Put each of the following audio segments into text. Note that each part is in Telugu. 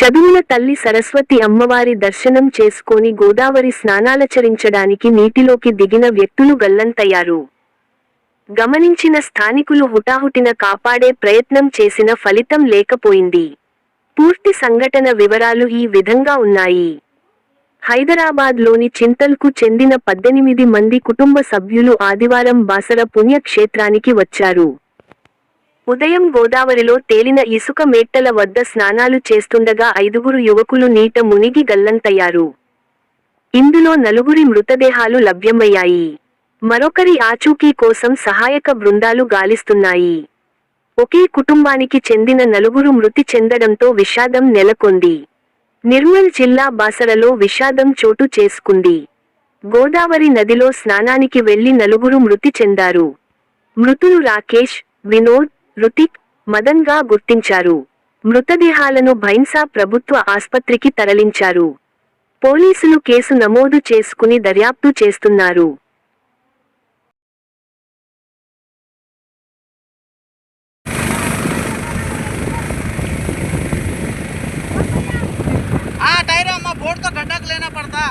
చదువుల తల్లి సరస్వతి అమ్మవారి దర్శనం చేసుకొని గోదావరి స్నానాలచరించడానికి నీటిలోకి దిగిన వ్యక్తులు గల్లంతయ్యారు. గమనించిన స్థానికులు హుటాహుటిన కాపాడే ప్రయత్నం చేసిన ఫలితం లేకపోయింది. పూర్తి సంఘటన వివరాలు ఈ విధంగా ఉన్నాయి. హైదరాబాద్లోని చింతల్కు చెందిన పద్దెనిమిది మంది కుటుంబ సభ్యులు ఆదివారం బాసర పుణ్యక్షేత్రానికి వచ్చారు. ఉదయం గోదావరిలో తేలిన ఇసుక మేట్టల వద్ద స్నానాలు చేస్తుండగా ఐదుగురు యువకులు నీట మునిగి గల్లంతయ్యారు. ఇందులో నలుగురి మృతదేహాలు లభ్యమయ్యాయి. మరొకరి ఆచూకీ కోసం సహాయక బృందాలు గాలిస్తున్నాయి. ఒకే కుటుంబానికి చెందిన నలుగురు మృతి చెందడంతో విషాదం నెలకొంది. నిర్మల్ జిల్లా బాసరలో విషాదం చోటు చేసుకుంది. గోదావరి నదిలో స్నానానికి వెళ్ళి నలుగురు మృతి చెందారు. మృతులు రాకేష్ వినోద్ రుతిక్ మదన్ గా గుర్తించారు మృతదేహాలను భైన్సా ప్రభుత్వ ఆస్పత్రికి తరలించారు పోలీసులు కేసు నమోదు చేసుకుని దర్యాప్తు చేస్తున్నారు हाँ टायर अम्मा बोर्ड तो गड्ढा लेना पड़ता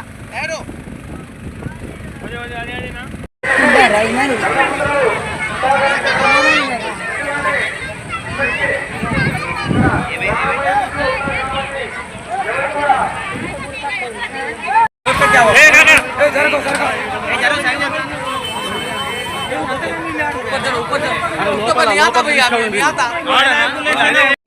इधर को सरका इधर साइड ऊपर चलो ऊपर चलो ऊपर नहीं आता भैया नहीं आता